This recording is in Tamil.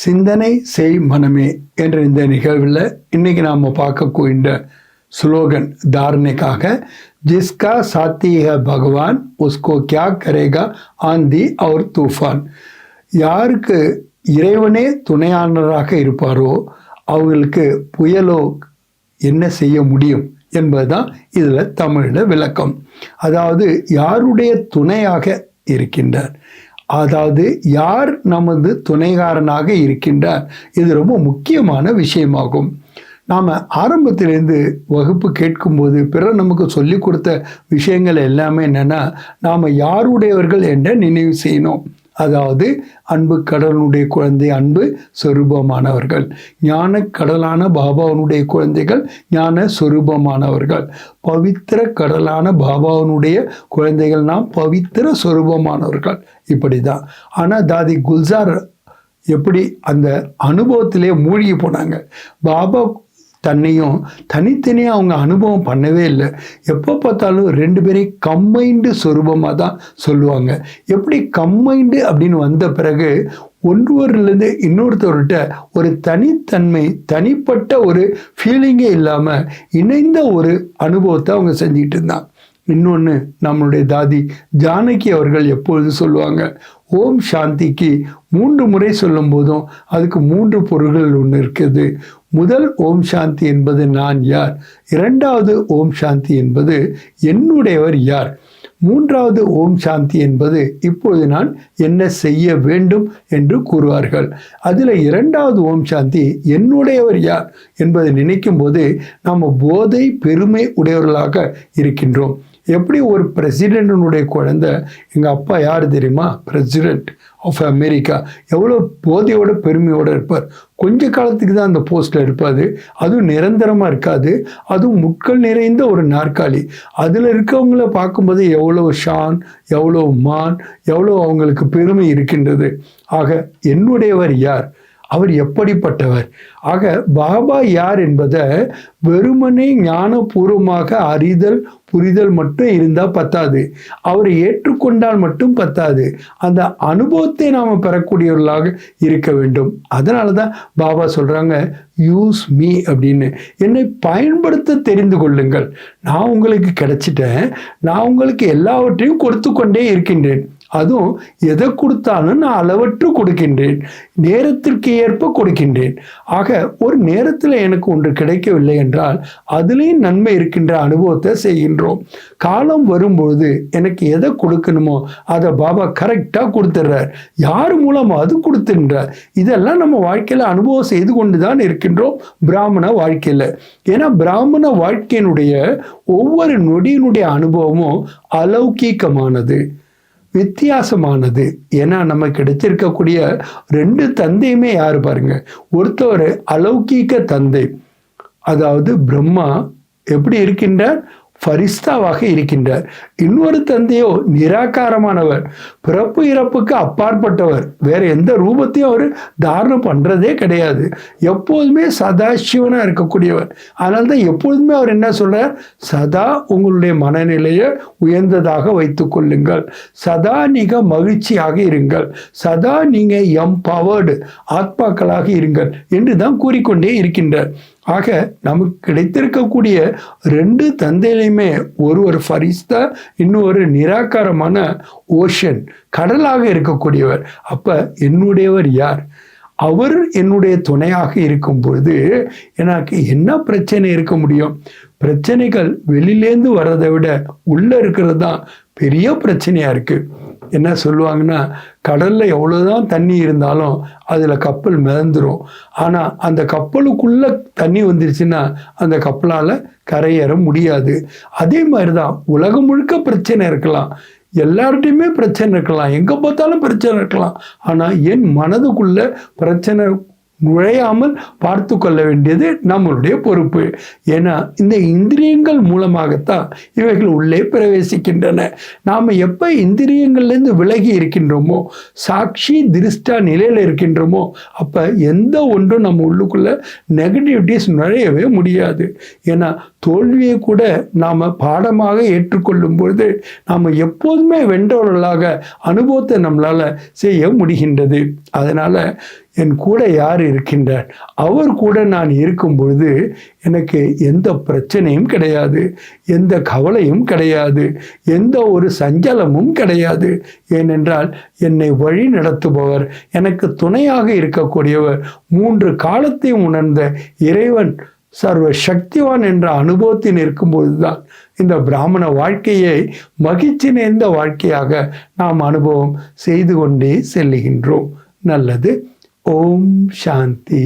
சிந்தனை செய் மனமே என்ற இந்த நிகழ்வில் இன்னைக்கு நாம் பார்க்கக்கூடிய ஸ்லோகன் தாரணைக்காக ஜிஸ்கா சாத்திய பகவான் உஸ்கோ கியா கரேகா ஆந்தி அவர் தூஃபான். யாருக்கு இறைவனே துணையானராக இருப்பாரோ அவர்களுக்கு புயலோ என்ன செய்ய முடியும் என்பதுதான் இதில் தமிழில் விளக்கம். அதாவது யாருடைய துணையாக இருக்கின்றார்? அதாவது யார் நமது துணைகாரனாக இருக்கின்றார்? இது ரொம்ப முக்கியமான விஷயமாகும். நாம் ஆரம்பத்திலேருந்து வகுப்பு கேட்கும்போது பிறர் நமக்கு சொல்லிக் கொடுத்த விஷயங்கள் எல்லாமே என்னென்னா நாம் யாருடையவர்கள் என்ற நினைவு செய்யணும். அதாவது அன்பு கடலுடைய குழந்தை அன்பு சொரூபமானவர்கள். ஞான கடலான பாபாவனுடைய குழந்தைகள் ஞான சொரூபமானவர்கள். பவித்திர கடலான பாபாவனுடைய குழந்தைகள் நாம் பவித்திர சொரூபமானவர்கள். இப்படி தான் ஆனால் தாதி குல்சார் எப்படி அந்த அனுபவத்திலே மூழ்கி போனாங்க? பாபா தன்னையும் தனித்தனியாக அவங்க அனுபவம் பண்ணவே இல்லை. எப்போ பார்த்தாலும் ரெண்டு பேரையும் கம்பைண்டு சொரூபமாக தான் சொல்லுவாங்க. எப்படி கம்பைண்டு அப்படின்னு வந்த பிறகு ஒன்றுவரிலிருந்து இன்னொருத்தவர்கிட்ட ஒரு தனித்தன்மை தனிப்பட்ட ஒரு ஃபீலிங்கே இல்லாமல் இணைந்த ஒரு அனுபவத்தை அவங்க செஞ்சுக்கிட்டு இருந்தாங்க. இன்னொன்று நம்மளுடைய தாதி ஜானகி அவர்கள் எப்பொழுது சொல்லுவாங்க ஓம் சாந்திக்கு மூன்று முறை சொல்லும் போதும் அதுக்கு மூன்று பொருள்கள் ஒன்று இருக்குது. முதல் ஓம் சாந்தி என்பது நான் யார்? இரண்டாவது ஓம் சாந்தி என்பது என்னுடையவர் யார்? மூன்றாவது ஓம் சாந்தி என்பது இப்பொழுது நான் என்ன செய்ய வேண்டும் என்று கூறுவார்கள். அதில் இரண்டாவது ஓம் சாந்தி என்னுடையவர் யார்? என்பதை நினைக்கும் போது நாம் போதை பெருமை உடையவர்களாக இருக்கின்றோம். எப்படி ஒரு பிரசிடென்டினுடைய குழந்தை எங்கள் அப்பா யார் தெரியுமா? பிரசிடென்ட் ஆஃப் அமெரிக்கா எவ்வளோ போதையோட பெருமையோடு இருப்பார். கொஞ்ச காலத்துக்கு தான் அந்த போஸ்ட்டில் இருப்பாது அதுவும் நிரந்தரமாக இருக்காது. அதுவும் முட்கள் நிறைந்த ஒரு நாற்காலி. அதில் இருக்கவங்கள பார்க்கும்போது எவ்வளோ ஷான் எவ்வளோ மான் எவ்வளோ அவங்களுக்கு பெருமை இருக்கின்றது. ஆக என்னுடையவர் யார்? அவர் எப்படிப்பட்டவர்? ஆக பாபா யார் என்பதை வெறுமனே ஞானபூர்வமாக அறிதல் புரிதல் மட்டும் இருந்தால் பத்தாது. அவரை ஏற்றுக்கொண்டால் மட்டும் பத்தாது. அந்த அனுபவத்தை நாம் பெறக்கூடியவர்களாக இருக்க வேண்டும். அதனால தான் பாபா சொல்கிறாங்க யூஸ் மீ அப்படின்னு. என்னை பயன்படுத்த தெரிந்து கொள்ளுங்கள். நான் உங்களுக்கு கிடைச்சிட்டேன். நான் உங்களுக்கு எல்லாவற்றையும் கொடுத்து கொண்டே இருக்கின்றேன். அதுவும் எதை கொடுத்தாலும் நான் அளவற்று கொடுக்கின்றேன் நேரத்திற்கு ஏற்ப கொடுக்கின்றேன். ஆக ஒரு நேரத்தில் எனக்கு ஒன்று கிடைக்கவில்லை என்றால் அதுலேயும் நன்மை இருக்கின்ற அனுபவத்தை செய்கின்றோம். காலம் வரும்பொழுது எனக்கு எதை கொடுக்கணுமோ அதை பாபா கரெக்டாக கொடுத்துட்றார். யார் மூலமாக அது கொடுத்துன்றார் இதெல்லாம் நம்ம வாழ்க்கையில் அனுபவம் செய்து கொண்டு தான் இருக்கின்றோம் பிராமண வாழ்க்கையில். ஏன்னா பிராமண வாழ்க்கையினுடைய ஒவ்வொரு நொடியினுடைய அனுபவமும் அலௌகீகமானது. வித்தியாசமானது. ஏன்னா நம்ம கிடைச்சிருக்கக்கூடிய ரெண்டு தந்தையுமே யார் பாருங்க? ஒருத்தவர் அலௌகீக தந்தை. அதாவது பிரம்மா எப்படி இருக்கின்றார்? ஃபரிஸ்தாவாக இருக்கின்றார். இன்னொரு தந்தையோ நிராகாரமானவர் பிறப்பு இறப்புக்கு அப்பாற்பட்டவர். வேற எந்த ரூபத்தையும் அவர் தாரணம் பண்ணுறதே கிடையாது. எப்போதுமே சதாசிவனாக இருக்கக்கூடியவர். அதனால தான் எப்பொழுதுமே அவர் என்ன சொல்றார் சதா உங்களுடைய மனநிலையை உயர்ந்ததாக வைத்து கொள்ளுங்கள். சதா நீங்க மகிழ்ச்சியாக இருங்கள். சதா நீங்க எம்பவர்டு ஆத்மாக்களாக இருங்கள் என்று தான் கூறிக்கொண்டே இருக்கின்றார். ஆக நமக்கு கிடைத்திருக்கக்கூடிய ரெண்டு தந்தையிலையுமே ஒருவர் ஃபரிஸ்தா இன்னொரு நிராகாரமான ஓஷன் கடலாக இருக்கக்கூடியவர். அப்போ என்னுடையவர் யார்? அவர் என்னுடைய துணையாக இருக்கும் பொழுது எனக்கு என்ன பிரச்சனை இருக்க முடியும்? பிரச்சனைகள் வெளியிலேருந்து வர்றதை விட உள்ளே இருக்கிறது தான் பெரிய பிரச்சனையாக இருக்குது என்ன சொல்லுவாங்கன்னா கடலில் எவ்வளோதான் தண்ணி இருந்தாலும் அதில் கப்பல் மிதந்துடும் ஆனால் அந்த கப்பலுக்குள்ளே தண்ணி வந்துருச்சுன்னா அந்த கப்பலால் கரையேற முடியாது. அதே மாதிரி தான் உலகம் முழுக்க பிரச்சனை இருக்கலாம். எல்லார்ட்டையுமே பிரச்சனை இருக்கலாம். எங்கே பார்த்தாலும் பிரச்சனை இருக்கலாம். ஆனால் என் மனதுக்குள்ள பிரச்சனை நுழையாமல் பார்த்து கொள்ள வேண்டியது நம்மளுடைய பொறுப்பு. ஏன்னா இந்த இந்திரியங்கள் மூலமாகத்தான் இவைகள் உள்ளே பிரவேசிக்கின்றன. நாம் எப்போ இந்திரியங்கள்லேருந்து விலகி இருக்கின்றோமோ சாட்சி திருஷ்டா நிலையில் இருக்கின்றோமோ அப்போ எந்த ஒன்றும் நம்ம உள்ளுக்குள்ளே நெகட்டிவிட்டிஸ் நுழையவே முடியாது. ஏன்னா தோல்வியை கூட நாம் பாடமாக ஏற்றுக்கொள்ளும் பொழுது நாம் எப்போதுமே வென்றவர்களாக அனுபவத்தை நம்மளால் செய்ய முடிகின்றது. அதனால் என் கூட யார் இருக்கின்றார்? அவர் கூட நான் இருக்கும் பொழுது எனக்கு எந்த பிரச்சனையும் கிடையாது எந்த கவலையும் கிடையாது எந்த ஒரு சஞ்சலமும் கிடையாது. ஏனென்றால் என்னை வழி நடத்துபவர் எனக்கு துணையாக இருக்கக்கூடியவர் மூன்று காலத்தையும் உணர்ந்த இறைவன் சர்வ சக்திவான் என்ற அனுபவத்தில் இருக்கும்பொழுதுதான் இந்த பிராமண வாழ்க்கையை மகிழ்ச்சி நிறைந்த வாழ்க்கையாக நாம் அனுபவம் செய்து கொண்டே செல்லுகின்றோம். நல்லது. ஓம் சாந்தி